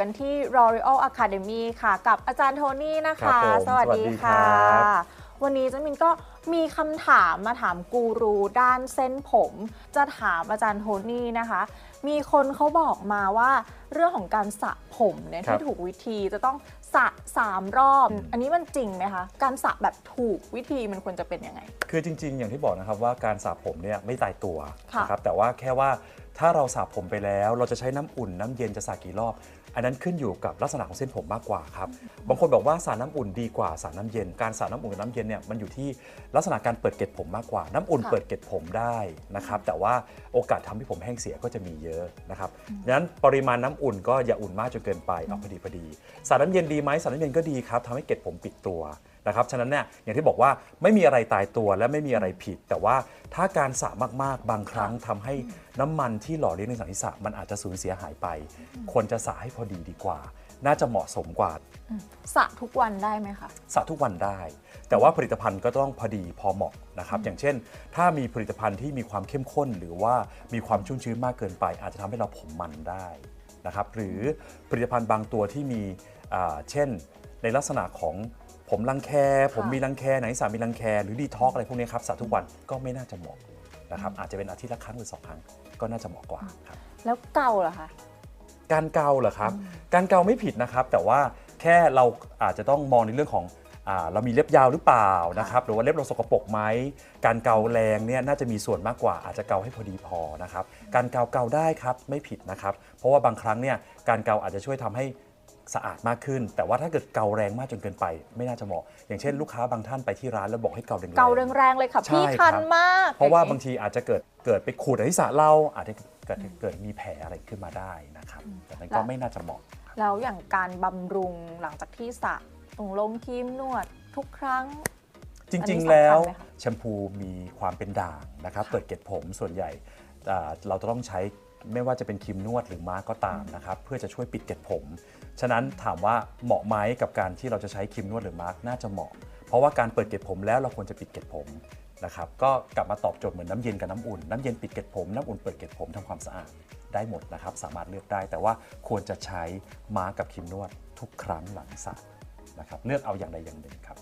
กันที่ L'Oreal Academy ค่ะ กับอาจารย์โทนี่นะครัคะ บผมสวัสดีสวัสดีค่ะครับวันนี้เจัมินก็ มีคำถามมาถามกูรูด้านเส้นผม จะถามอาจารย์โทนี่นะคะ มีคนเขาบอกมาว่าเรื่องของการสระผมเนี่ยครับที่ถูกวิธีจะต้องสระสามรอบ อันนี้มันจริงไหมคะ การสระแบบถูกวิธีมันควรจะเป็นยังไง คือจริง ๆ อย่างที่บอกนะครับว่าการสระผมเนี่ยไม่ตายตัวค่ะนะครับแต่ว่าแค่ว่าถ้าเราสระผมไปแล้วเราจะใช้น้ำอุ่นน้ำเย็นจะสระกี่รอบ อันนั้นขึ้นอยู่กับลักษณะของเส้นผมมากกว่าครับบางคนบอกว่าสระน้ำอุ่นดีกว่าสระน้ำเย็น การสระน้ำอุ่นกับน้ำเย็นเนี่ยมันอยู่ที่ลักษณะการเปิดเกล็ดผมมากกว่า น้ำอุ่นค่ะเปิดเกล็ดผมได้นะครับ แต่ว่าโอกาสทำให้ผมแห้งเสียก็จะมีเยอะนะครับดังนั้นปริมาณน้ำอุ่นก็อย่าอุ่นมากจนเกินไปเอาพอดีพอดีสระน้ำเย็นดีไหมสระน้ำเย็นก็ดีครับทำให้เกล็ดผมปิดตัวนะครับ ฉะนั้นเนี่ยอย่างที่บอกว่าไม่มีอะไรตายตัวและไม่มีอะไรผิด แต่ว่าถ้าการสระมากๆ บางครั้งทำให้น้ำมันที่หล่อเลี้ยงในสันนิษฐานมันอาจจะสูญเสียหายไป ควรจะสระให้พอดีดีกว่า น่าจะเหมาะสมกว่าสระทุกวันได้ไหมคะสระทุกวันได้ แต่ว่าผลิตภัณฑ์ก็ต้องพอดีพอเหมาะนะครับ อย่างเช่น ถ้ามีผลิตภัณฑ์ที่มีความเข้มข้น หรือว่ามีความชุ่มชื้นมากเกินไป อาจจะทำให้เราผมมันได้นะครับหรือผลิตภัณฑ์บางตัวที่มีอ่าเช่น ในลักษณะของผมรังแค ผมมีรังแคหนังศีรษะมีรังแค หรือดีท็อกอะไรพวกนี้ครับสระทุกวันก็ไม่น่าจะเหมาะนะครับอาจจะเป็นอาทิตย์ละครั้งหรือสองครั้งก็น่าจะเหมาะกว่าครับแล้วเกาเหรอคะ การเกาเหรอครับ การเกาไม่ผิดนะครับ แต่ว่าแค่เราอาจจะต้องมองในเรื่องของอาเรามีเล็บยาวหรือเปล่านะครับหรือว่าเล็บเราสกปรกไหมการเกาแรงเนี่ยน่าจะมีส่วนมากกว่าอาจจะเกาให้พอดีพอนะครับการเกาเกาได้ครับไม่ผิดนะครับ เพราะว่าบางครั้งเนี่ยการเกาอาจจะช่วยทำให้สะอาดมากขึ้น แต่ว่าถ้าเกิดเกาแรงมากจนเกินไป ไม่น่าจะเหมาะ อย่างเช่นลูกค้าบางท่านไปที่ร้านแล้วบอกให้เกาแรงๆ เกาแรงๆเลยค่ะ ใช่พี่ครับคันมากเพราะว่าอย่บางทีอาจจะเกิดเกิดไปขูดอธิษะเราอาจจะ เกิดเกิดมีแผลอะไรขึ้นมาได้นะครับ แต่นั้นก็ไม่น่าจะเหมาะแล้วอย่างการบำรุงหลังจากที่สระตรงลงครีมนวดทุกครั้งจอันนี้ริงสำคัญๆแล้วไหมคะแชมพูมีความเป็นด่างนะครับค่ะเปิดเกล็ดผมส่วนใหญ่อ่าเราจะต้องใช้ไม่ว่าจะเป็นครีมนวดหรือมาร์กก็ตามนะครับเพื่อจะช่วยปิดเกล็ดผม ฉะนั้นถามว่าเหมาะไหมกับการที่เราจะใช้ครีมนวดหรือมาร์กน่าจะเหมาะ เพราะว่าการเปิดเกล็ดผมแล้วเราควรจะปิดเกล็ดผม นะครับก็กลับมาตอบโจทย์เหมือนน้ำเย็นกับน้ำอุ่น น้ำเย็นปิดเกล็ดผม น้ำอุ่นเปิดเกล็ดผมทำความสะอาดได้หมดนะครับ สามารถเลือกได้ แต่ว่าควรจะใช้มาร์กกับครีมนวดทุกครั้งหลังสระนะครับเลือกเอาอย่างใดอย่างหนึ่งครับ